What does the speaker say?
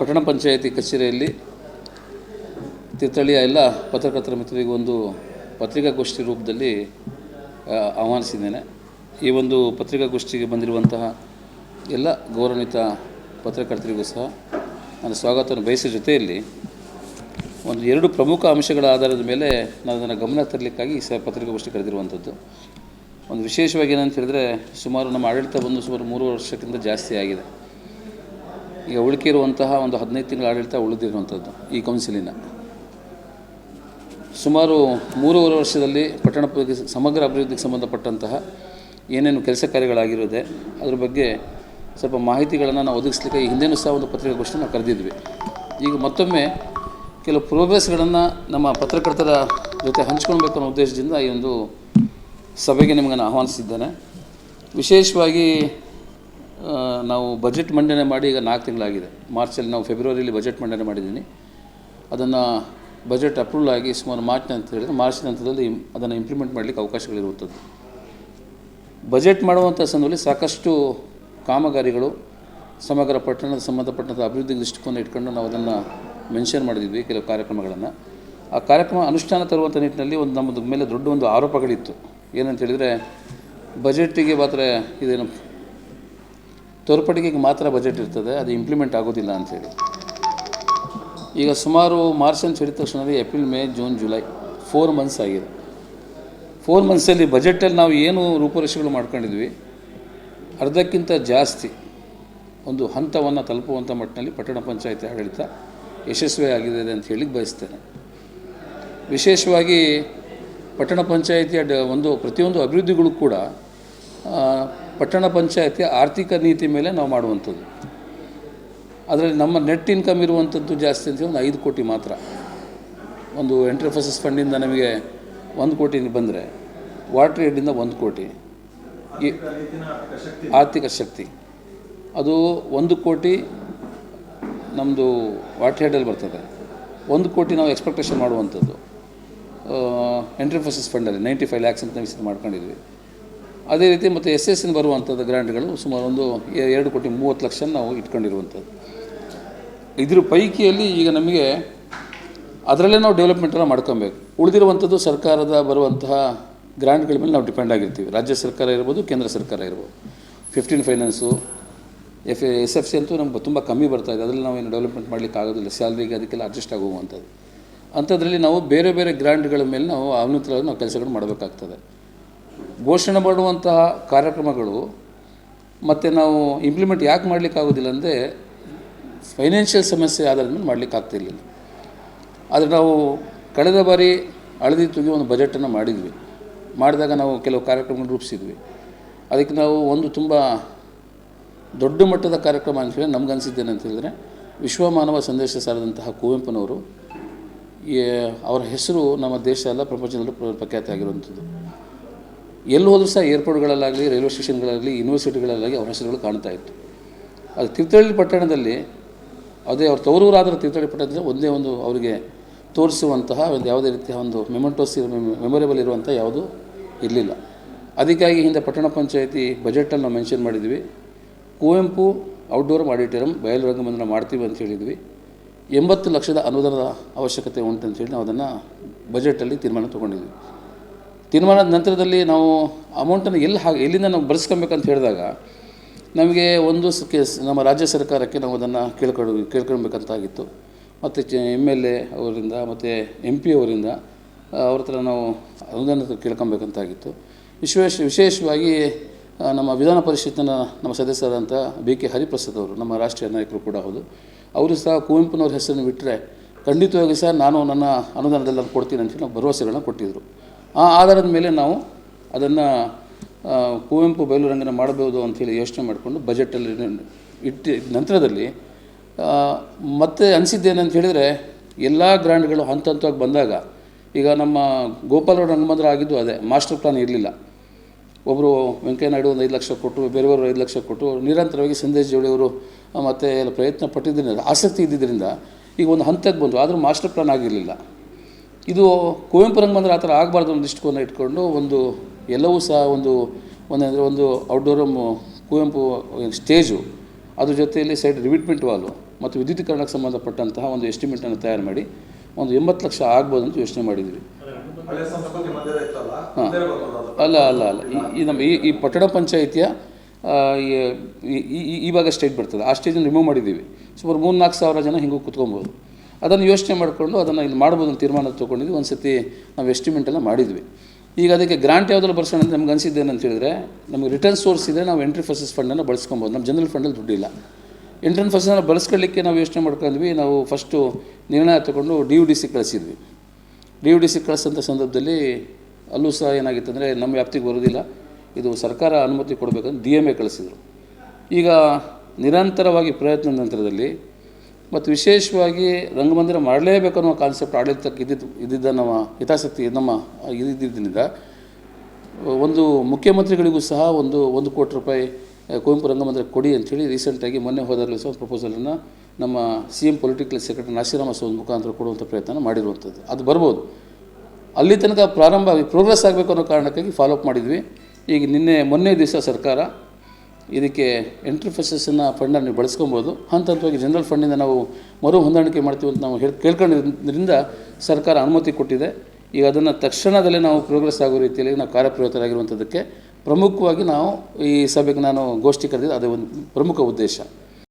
ಪಟ್ಟಣ ಪಂಚಾಯಿತಿ ಕಚೇರಿಯಲ್ಲಿ ತೀರ್ಥಹಳ್ಳಿಯ ಎಲ್ಲ ಪತ್ರಕರ್ತರ ಮಿತ್ರರಿಗೆ ಒಂದು ಪತ್ರಿಕಾಗೋಷ್ಠಿ ರೂಪದಲ್ಲಿ ಆಹ್ವಾನಿಸಿದ್ದೇನೆ. ಈ ಒಂದು ಪತ್ರಿಕಾಗೋಷ್ಠಿಗೆ ಬಂದಿರುವಂತಹ ಎಲ್ಲ ಗೌರವಾನ್ವಿತ ಪತ್ರಕರ್ತರಿಗೂ ಸಹ ನಾನು ಸ್ವಾಗತವನ್ನು ಬಯಸಿದ ಜೊತೆಯಲ್ಲಿ ಒಂದು ಎರಡು ಪ್ರಮುಖ ಅಂಶಗಳ ಆಧಾರದ ಮೇಲೆ ನಾನು ಅದನ್ನು ಗಮನ ತರಲಿಕ್ಕಾಗಿ ಈ ಸಹ ಪತ್ರಿಕಾಗೋಷ್ಠಿ ಕರೆದಿರುವಂಥದ್ದು. ಒಂದು ವಿಶೇಷವಾಗಿ ಏನಂತ ಹೇಳಿದ್ರೆ ಸುಮಾರು ನಮ್ಮ ಆಡಳಿತ ಬಂದು ಸುಮಾರು ಮೂರು ವರ್ಷಕ್ಕಿಂತ ಜಾಸ್ತಿ ಆಗಿದೆ. ಈಗ ಉಳುಕಿರುವಂತಹ ಒಂದು ಹದಿನೈದು ತಿಂಗಳ ಆಡಳಿತ ಉಳಿದಿರುವಂಥದ್ದು ಈ ಕೌನ್ಸಿಲಿನ. ಸುಮಾರು ಮೂರುವರೆ ವರ್ಷದಲ್ಲಿ ಪಟ್ಟಣ ಸಮಗ್ರ ಅಭಿವೃದ್ಧಿಗೆ ಸಂಬಂಧಪಟ್ಟಂತಹ ಏನೇನು ಕೆಲಸ ಕಾರ್ಯಗಳಾಗಿರೋದೆ ಅದ್ರ ಬಗ್ಗೆ ಸ್ವಲ್ಪ ಮಾಹಿತಿಗಳನ್ನು ನಾವು ಒದಗಿಸ್ಲಿಕ್ಕೆ ಈ ಹಿಂದೆನೂ ಸಹ ಒಂದು ಪತ್ರಿಕಾಗೋಷ್ಠಿ ನಾವು ಕರೆದಿದ್ವಿ. ಈಗ ಮತ್ತೊಮ್ಮೆ ಕೆಲವು ಪ್ರೋಗ್ರೆಸ್ಗಳನ್ನು ನಮ್ಮ ಪತ್ರಕರ್ತರ ಜೊತೆ ಹಂಚ್ಕೊಳ್ಬೇಕು ಅನ್ನೋ ಉದ್ದೇಶದಿಂದ ಈ ಒಂದು ಸಭೆಗೆ ನಿಮಗನ್ನು ಆಹ್ವಾನಿಸಿದ್ದೇನೆ. ವಿಶೇಷವಾಗಿ ನಾವು ಬಜೆಟ್ ಮಂಡನೆ ಮಾಡಿ ಈಗ ನಾಲ್ಕು ತಿಂಗಳಾಗಿದೆ. ಮಾರ್ಚಲ್ಲಿ ನಾವು ಫೆಬ್ರವರಿಯಲ್ಲಿ ಬಜೆಟ್ ಮಂಡನೆ ಮಾಡಿದ್ದೀನಿ. ಅದನ್ನು ಬಜೆಟ್ ಅಪ್ರೂವಲ್ ಆಗಿ ಸುಮಾರು ಮಾರ್ಚ್ ಅಂತ ಹೇಳಿದರೆ ಮಾರ್ಚ್ ಹಂತದಲ್ಲಿ ಅದನ್ನು ಇಂಪ್ಲಿಮೆಂಟ್ ಮಾಡಲಿಕ್ಕೆ ಅವಕಾಶಗಳಿರುವಂಥದ್ದು. ಬಜೆಟ್ ಮಾಡುವಂಥ ಸಂದರ್ಭದಲ್ಲಿ ಸಾಕಷ್ಟು ಕಾಮಗಾರಿಗಳು, ಸಮಗ್ರ ಪಟ್ಟಣದ ಸಂಬಂಧಪಟ್ಟಂಥ ಅಭಿವೃದ್ಧಿ ದೃಷ್ಟಿಕೋನ ಇಟ್ಕೊಂಡು ನಾವು ಅದನ್ನು ಮೆನ್ಷನ್ ಮಾಡಿದ್ವಿ ಕೆಲವು ಕಾರ್ಯಕ್ರಮಗಳನ್ನು. ಆ ಕಾರ್ಯಕ್ರಮ ಅನುಷ್ಠಾನ ತರುವಂಥ ನಿಟ್ಟಿನಲ್ಲಿ ಒಂದು ನಮ್ಮದು ಮೇಲೆ ದೊಡ್ಡ ಒಂದು ಆರೋಪಗಳಿತ್ತು. ಏನಂತ ಹೇಳಿದರೆ ಬಜೆಟಿಗೆ ಮಾತ್ರ ಇದೇನು ತೋರ್ಪಡಿಗೆಗೆ ಮಾತ್ರ ಬಜೆಟ್ ಇರ್ತದೆ, ಅದು ಇಂಪ್ಲಿಮೆಂಟ್ ಆಗೋದಿಲ್ಲ ಅಂಥೇಳಿ ಈಗ ಸುಮಾರು ಮಾರ್ಚ್ ಅಂತ ಹೇಳಿದ ತಕ್ಷಣವೇ April May June July four months ಆಗಿದೆ. ಫೋರ್ ಮಂತ್ಸಲ್ಲಿ ಬಜೆಟಲ್ಲಿ ನಾವು ಏನು ರೂಪುರೇಷೆಗಳು ಮಾಡ್ಕೊಂಡಿದ್ವಿ, ಅರ್ಧಕ್ಕಿಂತ ಜಾಸ್ತಿ ಒಂದು ಹಂತವನ್ನು ತಲುಪುವಂಥ ಮಟ್ಟಿನಲ್ಲಿ ಪಟ್ಟಣ ಪಂಚಾಯತಿ ಆಡಳಿತ ಯಶಸ್ವಿಯಾಗಿದೆ ಅಂತ ಹೇಳಿ ಬಯಸ್ತೇನೆ. ವಿಶೇಷವಾಗಿ ಪಟ್ಟಣ ಪಂಚಾಯತಿಯ ಒಂದು ಪ್ರತಿಯೊಂದು ಅಭಿವೃದ್ಧಿಗಳು ಕೂಡ ಪಟ್ಟಣ ಪಂಚಾಯತಿ ಆರ್ಥಿಕ ನೀತಿ ಮೇಲೆ ನಾವು ಮಾಡುವಂಥದ್ದು. ಅದರಲ್ಲಿ ನಮ್ಮ ನೆಟ್ ಇನ್ಕಮ್ ಇರುವಂಥದ್ದು ಜಾಸ್ತಿ ಅಂತ ಒಂದು ಐದು ಕೋಟಿ ಮಾತ್ರ. ಒಂದು ಎಂಟ್ರಫೋಸಿಸ್ ಫಂಡಿಂದ ನಮಗೆ ಒಂದು ಕೋಟಿ ಬಂದರೆ ವಾಟರ್ ಏಡಿಂದ ಒಂದು ಕೋಟಿ. ಆರ್ಥಿಕ ಶಕ್ತಿ. ಅದು ಒಂದು ಕೋಟಿ ನಮ್ಮದು ವಾಟರ್ ಹೆಡಲ್ಲಿ ಬರ್ತದೆ. ಒಂದು ಕೋಟಿ ನಾವು ಎಕ್ಸ್ಪೆಕ್ಟೇಷನ್ ಮಾಡುವಂಥದ್ದು. ಎಂಟ್ರಿಫೋಸಿಸ್ ಫಂಡಲ್ಲಿ ನೈಂಟಿ ಫೈವ್ ಲ್ಯಾಕ್ಸ್ ಅಂತ ನಾವು ಮಾಡ್ಕೊಂಡಿದ್ವಿ. ಅದೇ ರೀತಿ ಮತ್ತು ಎಸ್ ಎಸ್ ಎನ್ ಬರುವಂಥದ್ದು ಗ್ರ್ಯಾಂಡ್ಗಳು ಸುಮಾರು ಒಂದು ಎರಡು ಕೋಟಿ ಮೂವತ್ತು ಲಕ್ಷ ನಾವು ಇಟ್ಕೊಂಡಿರುವಂಥದ್ದು. ಇದ್ರ ಪೈಕಿಯಲ್ಲಿ ಈಗ ನಮಗೆ ಅದರಲ್ಲೇ ನಾವು ಡೆವಲಪ್ಮೆಂಟನ್ನು ಮಾಡ್ಕೊಬೇಕು. ಉಳಿದಿರುವಂಥದ್ದು ಸರ್ಕಾರದ ಬರುವಂತಹ ಗ್ರ್ಯಾಂಡ್ಗಳ ಮೇಲೆ ನಾವು ಡಿಪೆಂಡ್ ಆಗಿರ್ತೀವಿ. ರಾಜ್ಯ ಸರ್ಕಾರ ಇರ್ಬೋದು, ಕೇಂದ್ರ ಸರ್ಕಾರ ಇರ್ಬೋದು. Fifteen finance F S F C ಅಂತೂ ನಮ್ಗೆ ತುಂಬ ಕಮ್ಮಿ ಬರ್ತಾ ಇದೆ. ಅದರಲ್ಲಿ ಏನು ಡೆವಲಪ್ಮೆಂಟ್ ಮಾಡಲಿಕ್ಕೆ ಆಗೋದಿಲ್ಲ. ಸ್ಯಾಲ್ರಿಗೆ ಅದಕ್ಕೆಲ್ಲ ಅಡ್ಜಸ್ಟ್ ಆಗುವಂಥದ್ದು. ಅಂಥದ್ರಲ್ಲಿ ನಾವು ಬೇರೆ ಬೇರೆ ಗ್ರ್ಯಾಂಡ್ಗಳ ಮೇಲೆ ನಾವು ಅವನತರವಾಗಿ ನಾವು ಕೆಲಸಗಳು ಮಾಡಬೇಕಾಗ್ತದೆ. ಘೋಷಣೆ ಮಾಡುವಂತಹ ಕಾರ್ಯಕ್ರಮಗಳು ಮತ್ತು ನಾವು ಇಂಪ್ಲಿಮೆಂಟ್ ಯಾಕೆ ಮಾಡಲಿಕ್ಕಾಗೋದಿಲ್ಲ ಅಂದರೆ ಫೈನಾನ್ಷಿಯಲ್ ಸಮಸ್ಯೆ ಆಧಾರದ ಮೇಲೆ ಮಾಡಲಿಕ್ಕೆ ಆಗ್ತಿರ್ಲಿಲ್ಲ ಆದರೆ ನಾವು ಕಳೆದ ಬಾರಿ ಹಳದಿ ತುಗಿ ಒಂದು ಬಜೆಟನ್ನು ಮಾಡಿದ್ವಿ. ಮಾಡಿದಾಗ ನಾವು ಕೆಲವು ಕಾರ್ಯಕ್ರಮಗಳು ರೂಪಿಸಿದ್ವಿ. ಅದಕ್ಕೆ ನಾವು ಒಂದು ತುಂಬ ದೊಡ್ಡ ಮಟ್ಟದ ಕಾರ್ಯಕ್ರಮ ಅಂತ ಹೇಳಿ ನಮ್ಗನ್ಸಿದ್ದೇನೆ ಅಂತ ಹೇಳಿದ್ರೆ ವಿಶ್ವಮಾನವ ಸಂದೇಶ ಸಾರಿದಂತಹ ಕುವೆಂಪುನವರು ಅವರ ಹೆಸರು ನಮ್ಮ ದೇಶ ಎಲ್ಲ ಪ್ರಪಂಚದಲ್ಲೂ ಪ್ರ- ಪ್ರಖ್ಯಾತಿ ಆಗಿರುವಂಥದ್ದು. ಎಲ್ಲಿ ಹೋದರೂ ಸಹ ಏರ್ಪೋರ್ಟ್ಗಳಲ್ಲಾಗಲಿ, ರೈಲ್ವೆ ಸ್ಟೇಷನ್ಗಳಾಗಲಿ ಯೂನಿವರ್ಸಿಟಿಗಳಲ್ಲಾಗಲಿ ಅವರ ಹೆಸರುಗಳು ಕಾಣ್ತಾ ಇತ್ತು. ಅದು ತೀರ್ಥಹಳ್ಳಿ ಪಟ್ಟಣದಲ್ಲಿ ಅದೇ ಅವ್ರ ತವರೂರಾದರೂ ತೀರ್ಥಹಳ್ಳಿ ಪಟ್ಟಣದಲ್ಲಿ ಒಂದೇ ಒಂದು ಅವರಿಗೆ ತೋರಿಸುವಂತಹ ಒಂದು ಯಾವುದೇ ರೀತಿಯ ಒಂದು ಮೆಮೊಂಟೋಸ್ ಮೆಮೊರೇಬಲ್ ಇರುವಂಥ ಯಾವುದೂ ಇರಲಿಲ್ಲ. ಅದಕ್ಕಾಗಿ ಹಿಂದೆ ಪಟ್ಟಣ ಪಂಚಾಯತಿ ಬಜೆಟಲ್ಲಿ ನಾವು ಮೆನ್ಷನ್ ಮಾಡಿದ್ವಿ. ಕುವೆಂಪು ಔಟ್ಡೋರ್ ಆಡಿಟೋರಿಯಂ ಬಯಲು ರಂಗಮಂದಿರ ಮಾಡ್ತೀವಿ ಅಂತ ಹೇಳಿದ್ವಿ. ಎಂಬತ್ತು ಲಕ್ಷದ ಅನುದಾನದ ಅವಶ್ಯಕತೆ ಉಂಟು ಅಂತ ಹೇಳಿ ನಾವು ಅದನ್ನು ಬಜೆಟಲ್ಲಿ ತೀರ್ಮಾನ ತೊಗೊಂಡಿದ್ವಿ. ತೀರ್ಮಾನದ ನಂತರದಲ್ಲಿ ನಾವು ಅಮೌಂಟನ್ನು ಎಲ್ಲಿ ಹಾಗೆ ಎಲ್ಲಿಂದ ನಾವು ಬರೆಸ್ಕೊಬೇಕಂತ ಹೇಳಿದಾಗ ನಮಗೆ ಒಂದು ಕೇಸ್ ನಮ್ಮ ರಾಜ್ಯ ಸರ್ಕಾರಕ್ಕೆ ನಾವು ಅದನ್ನು ಕೇಳ್ಕೊಂಡು, ಕೇಳ್ಕೊಳ್ಬೇಕಂತಾಗಿತ್ತು. ಮತ್ತು ಚ ಎಂ ಎಲ್ ಎ ಅವರಿಂದ, ಮತ್ತು ಎಂ ಪಿ ಅವರಿಂದ ಅವ್ರ ಹತ್ರ ನಾವು ಅನುದಾನ ಕೇಳ್ಕೊಬೇಕಂತಾಗಿತ್ತು ವಿಶೇಷ ವಿಶೇಷವಾಗಿ ನಮ್ಮ ವಿಧಾನ ಪರಿಷತ್ತಿನ ನಮ್ಮ ಸದಸ್ಯರಾದಂಥ ಬಿ ಕೆ ಹರಿಪ್ರಸಾದ್ ಅವರು, ನಮ್ಮ ರಾಷ್ಟ್ರೀಯ ನಾಯಕರು ಕೂಡ ಹೌದು. ಅವರು ಸಹ ಕುವೆಂಪುನವ್ರ ಹೆಸರನ್ನು ಬಿಟ್ಟರೆ ಖಂಡಿತವಾಗಿ ಸಹ ನಾನು ನನ್ನ ಅನುದಾನದಲ್ಲಿ ನಾನು ಕೊಡ್ತೀನಿ ಅಂತ ನಾವು ಭರವಸೆಗಳನ್ನ ಕೊಟ್ಟಿದ್ದರು ಆ ಆಧಾರದ ಮೇಲೆ ನಾವು ಅದನ್ನು ಕುವೆಂಪು ಬಯಲು ರಂಗನ ಮಾಡಬಹುದು ಅಂಥೇಳಿ ಯೋಚನೆ ಮಾಡಿಕೊಂಡು ಬಜೆಟಲ್ಲಿ ಇಟ್ಟು, ನಂತರದಲ್ಲಿ ಮತ್ತೆ ಅನಿಸಿದ್ದೇನಂತ ಹೇಳಿದರೆ ಎಲ್ಲ ಗ್ರ್ಯಾಂಡ್ಗಳು ಹಂತ ಹಂತವಾಗಿ ಬಂದಾಗ, ಈಗ ನಮ್ಮ ಗೋಪಾಲ ರಂಗಮಂದಿರ ಆಗಿದ್ದು ಅದೇ ಮಾಸ್ಟರ್ ಪ್ಲಾನ್ ಇರಲಿಲ್ಲ. ಒಬ್ಬರು ವೆಂಕಯ್ಯ ನಾಯ್ಡು ಒಂದು ಐದು ಲಕ್ಷ ಕೊಟ್ಟು, ಬೇರೆಯವರು ಐದು ಲಕ್ಷ ಕೊಟ್ಟು, ನಿರಂತರವಾಗಿ ಸಂದೇಶ್ ಜೋಡಿಯವರು ಮತ್ತು ಎಲ್ಲ ಪ್ರಯತ್ನ ಪಟ್ಟಿದ್ದರಿಂದ, ಆಸಕ್ತಿ ಇದ್ದಿದ್ದರಿಂದ ಈಗ ಒಂದು ಹಂತಕ್ಕೆ ಬಂತು, ಆದರೂ ಮಾಸ್ಟರ್ ಪ್ಲಾನ್ ಆಗಿರಲಿಲ್ಲ. ಇದು ಕುವೆಂಪು ರಂಗಮಂದಿರ ಆ ಥರ ಆಗಬಾರ್ದು ಒಂದು ದೃಷ್ಟಿಕೋನ ಇಟ್ಕೊಂಡು ಒಂದು ಎಲ್ಲವೂ ಸಹ ಒಂದು ಒಂದಂದರೆ ಒಂದು ಔಟ್ಡೋರ್ ಕುವೆಂಪು ಸ್ಟೇಜು ಅದ್ರ ಜೊತೆಯಲ್ಲಿ ಸೈಡ್ ರಿವಿಟ್ಮೆಂಟ್ ವಾಲು ಮತ್ತು ವಿದ್ಯುತೀಕರಣಕ್ಕೆ ಸಂಬಂಧಪಟ್ಟಂತಹ ಒಂದು ಎಸ್ಟಿಮೇಟನ್ನು ತಯಾರು ಮಾಡಿ ಒಂದು ಎಂಬತ್ತು ಲಕ್ಷ ಆಗ್ಬೋದು ಅಂತ ಯೋಚನೆ ಮಾಡಿದ್ವಿ. ಹಾಂ. ಅಲ್ಲ ಅಲ್ಲ ಅಲ್ಲ. ಈ- ಈ ನಮ್ಮ ಈ ಈ ಪಟ್ಟಣ ಪಂಚಾಯಿತಿಯ ಈ- ಈ- ಇವಾಗ ಸ್ಟೇಜ್ ಬರ್ತದೆ. ಆ ಸ್ಟೇಜನ್ನು ರಿಮೂವ್ ಮಾಡಿದ್ದೀವಿ. ಸುಮಾರು ಮೂರು ನಾಲ್ಕು ಸಾವಿರ ಜನ ಹಿಂಗೆ ಕುತ್ಕೊಬೋದು ಅದನ್ನು ಯೋಚನೆ ಮಾಡಿಕೊಂಡು ಅದನ್ನು ಇಲ್ಲಿ ಮಾಡ್ಬೋದು ಅಂತ ತೀರ್ಮಾನ ತೊಗೊಂಡಿದ್ವಿ ಒಂದು ಸತಿ ನಾವು ಎಸ್ಟಿಮೇಟ್ ಎಲ್ಲ ಮಾಡಿದ್ವಿ. ಈಗ ಅದಕ್ಕೆ ಗ್ರಾಂಟ್ ಯಾವುದೆಲ್ಲ ಬರ್ಸೋಣ ಅಂತ ನಮ್ಗೆ ಅನಿಸಿದ್ದೇನೆ ಅಂತ ಹೇಳಿದ್ರೆ, ನಮಗೆ ರಿಟರ್ನ್ ಸೋರ್ಸ್ ಇದ್ದರೆ ನಾವು ಎಂಟ್ರಿ ಫಸಸ್ ಫಂಡನ್ನು ಬಳಸ್ಕೊಬೋದು. ನಮ್ಮ ಜನರಲ್ ಫಂಡಲ್ಲಿ ದುಡ್ಡಿಲ್ಲ. ಎಂಟ್ರನ್ ಫಸನ್ನು ಬಳಸ್ಕೊಳ್ಳಿಕ್ಕೆ ನಾವು ಯೋಚನೆ ಮಾಡ್ಕೊಂಡ್ವಿ, ನಾವು ಫಸ್ಟು ನಿರ್ಣಯ ತಗೊಂಡು ಡಿ ಯು ಡಿ ಸಿ ಕಳಿಸಿದ್ವಿ. ಡಿ ಯು ಡಿ ಸಿ ಕಳಿಸೋಂಥ ಸಂದರ್ಭದಲ್ಲಿ ಅಲ್ಲೂ ಸಹ ಏನಾಗಿತ್ತು ಅಂದರೆ, ನಮ್ಮ ವ್ಯಾಪ್ತಿಗೆ ಬರೋದಿಲ್ಲ ಇದು ಸರ್ಕಾರ ಅನುಮತಿ ಕೊಡಬೇಕಂತ ಡಿ ಎಂ ಎ ಕಳಿಸಿದರು. ಈಗ ನಿರಂತರವಾಗಿ ಪ್ರಯತ್ನದ ನಂತರದಲ್ಲಿ ಮತ್ತು ವಿಶೇಷವಾಗಿ ರಂಗಮಂದಿರ ಮಾಡಲೇಬೇಕು ಅನ್ನೋ ಕಾನ್ಸೆಪ್ಟ್ ಆಡಳಿತಕ್ಕೆ ಇದ್ದಿದ್ದು, ಇದ್ದಿದ್ದ ನಮ್ಮ ಹಿತಾಸಕ್ತಿ, ನಮ್ಮ ಇದ್ದಿದ್ದರಿಂದ, ಒಂದು ಮುಖ್ಯಮಂತ್ರಿಗಳಿಗೂ ಸಹ ಒಂದು ಒಂದು ಕೋಟಿ ರೂಪಾಯಿ ಕುವೆಂಪು ರಂಗಮಂದಿರ ಕೊಡಿ ಅಂಥೇಳಿ ರೀಸೆಂಟಾಗಿ ಮೊನ್ನೆ ಹೋದಲ್ಲಿ ಸಹ ಪ್ರಪೋಸಲನ್ನು ನಮ್ಮ ಸಿ ಎಂ ಪೊಲಿಟಿಕಲ್ ಸೆಕ್ರೆಟರಿ ನಾಸಿರಾಮ ಸೋನ್ ಮುಖಾಂತರ ಕೊಡುವಂಥ ಪ್ರಯತ್ನ ಮಾಡಿರುವಂಥದ್ದು ಅದು ಬರ್ಬೋದು. ಅಲ್ಲಿ ತನಕ ಪ್ರಾರಂಭ ಪ್ರೋಗ್ರೆಸ್ ಆಗಬೇಕು ಅನ್ನೋ ಕಾರಣಕ್ಕಾಗಿ ಫಾಲೋಅಪ್ ಮಾಡಿದ್ವಿ. ಈಗ ನಿನ್ನೆ, ಮೊನ್ನೆ ದಿವಸ ಸರ್ಕಾರ ಇದಕ್ಕೆ ಎಂಟ್ರಿ ಫೆಸಸ್ಸನ್ನು ಫಂಡನ್ನು ನೀವು ಬಳಸ್ಕೊಬೋದು. ಹಂತ ಹಂತವಾಗಿ ಜನರಲ್ ಫಂಡಿಂದ ನಾವು ಮರು ಹೊಂದಾಣಿಕೆ ಮಾಡ್ತೀವಿ ಅಂತ ನಾವು ಹೇಳಿ ಕೇಳ್ಕೊಂಡಿದ್ದರಿಂದ ಸರ್ಕಾರ ಅನುಮತಿ ಕೊಟ್ಟಿದೆ. ಈಗ ಅದನ್ನು ತಕ್ಷಣದಲ್ಲೇ ನಾವು ಪ್ರೋಗ್ರೆಸ್ ಆಗೋ ರೀತಿಯಲ್ಲಿ ನಾವು ಕಾರ್ಯಪ್ರವೃತ್ತರಾಗಿರುವಂಥದ್ದಕ್ಕೆ ಪ್ರಮುಖವಾಗಿ ನಾವು ಈ ಸಭೆಗೆ ನಾನು ಗೋಷ್ಠಿ ಕರೆದಿದ್ದು ಅದೇ ಒಂದು ಪ್ರಮುಖ ಉದ್ದೇಶ.